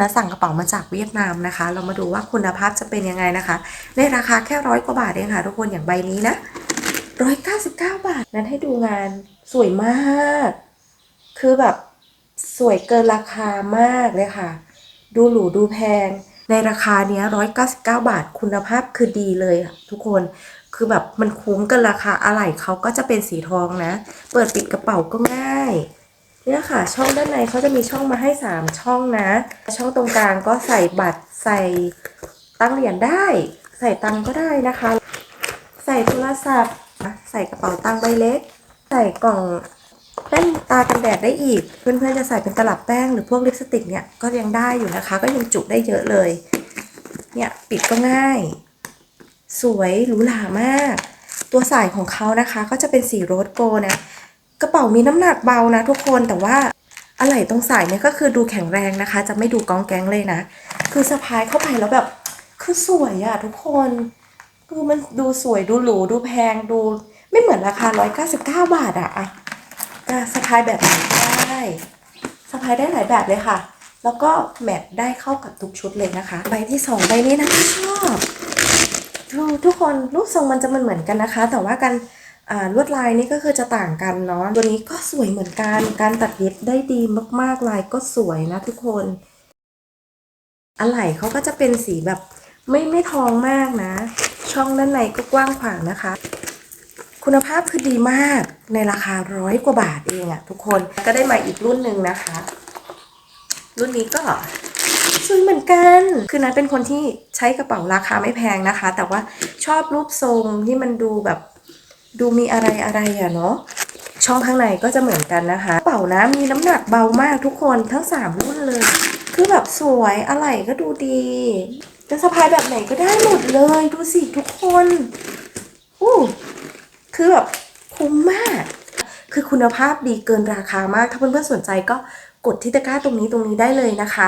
นะสั่งกระเป๋ามาจากเวียดนามนะคะ เรามาดูว่าคุณภาพจะเป็นยังไงนะคะ ในราคาแค่ร้อยกว่าบาทเองค่ะทุกคนอย่างใบนี้นะร้อยเก้าสิบเก้าบาท นั้นให้ดูงานสวยมาก คือแบบสวยเกินราคามากเลยค่ะ ดูหรูดูแพง ในราคาเนี้ยร้อยเก้าสิบเก้าบาท คุณภาพคือดีเลยอะทุกคน คือแบบมันคุ้มกันราคาอะไหล่เขาก็จะเป็นสีทองนะ เปิดปิดกระเป๋าก็ง่าย เนี่ยค่ะช่องด้านในเขาจะมีช่องมาให้ 3 ช่องนะ ช่องตรงกลางก็ใส่บัตรใส่ตั้งเหรียญได้ ใส่ตังก็ได้นะคะ ใส่โทรศัพท์ ใส่กระเป๋าตังใบเล็ก ใส่กล่องแป้นตากันแดดได้อีก เพื่อนๆจะใส่เป็นตลับแป้งหรือพวกลิปสติกเนี่ยก็ยังได้อยู่นะคะ ก็ยังจุได้เยอะเลย เนี่ยปิดก็ง่าย สวยหรูหรามาก ตัวสายของเขานะคะ ก็จะเป็นสีโรสโกล์นะ กระเป๋ามีน้ำหนักเบานะทุกคนแต่ว่าอะไหล่ตรงสายเนี่ยก็คือดูแข็งแรงนะคะ จะไม่ดูกองแกงเลยนะ คือสะพายเข้าไปแล้วแบบ คือสวยอะทุกคน คือมันดูสวยดูหรูดูแพงดูไม่เหมือนราคา 199 บาทอะอะจะสะพายแบบไหนได้สะพายได้หลายแบบเลยค่ะ แล้วก็แมทได้เข้ากับทุกชุดเลยนะคะ ใบที่สองใบนี้นะชอบดูทุกคนรูปทรงมันจะมันเหมือนกันนะคะ แต่ว่ากัน ลวดลายนี่ก็คือจะต่างกันเนาะตัวนี้ก็สวยเหมือนกัน การตัดเย็บได้ดีมากๆลายก็สวยนะทุกคน อะไหล่เขาก็จะเป็นสีแบบไม่ไม่ทองมากนะ ช่องด้านในก็กว้างขวางนะคะ คุณภาพคือดีมากในราคาร้อยกว่าบาทเองอะทุกคนก็ได้มาอีกรุ่นหนึ่งนะคะ รุ่นนี้ก็สวยเหมือนกัน คือนัทเป็นคนที่ใช้กระเป๋าราคาไม่แพงนะคะ แต่ว่าชอบรูปทรงที่มันดูแบบ ดูมีอะไรอะไรอะเนาะช่องข้างในก็จะเหมือนกันนะคะกระเป๋านะมีน้ำหนักเบามากทุกคนทั้งสามรุ่นเลย คือแบบสวยอะไรก็ดูดีจะสะพายแบบไหนก็ได้หมดเลยดูสิทุกคนอู้คือแบบคุ้มมาก คือคุณภาพดีเกินราคามาก ถ้าเพื่อนๆสนใจก็กดที่ตะกร้าตรงนี้ตรงนี้ได้เลยนะคะ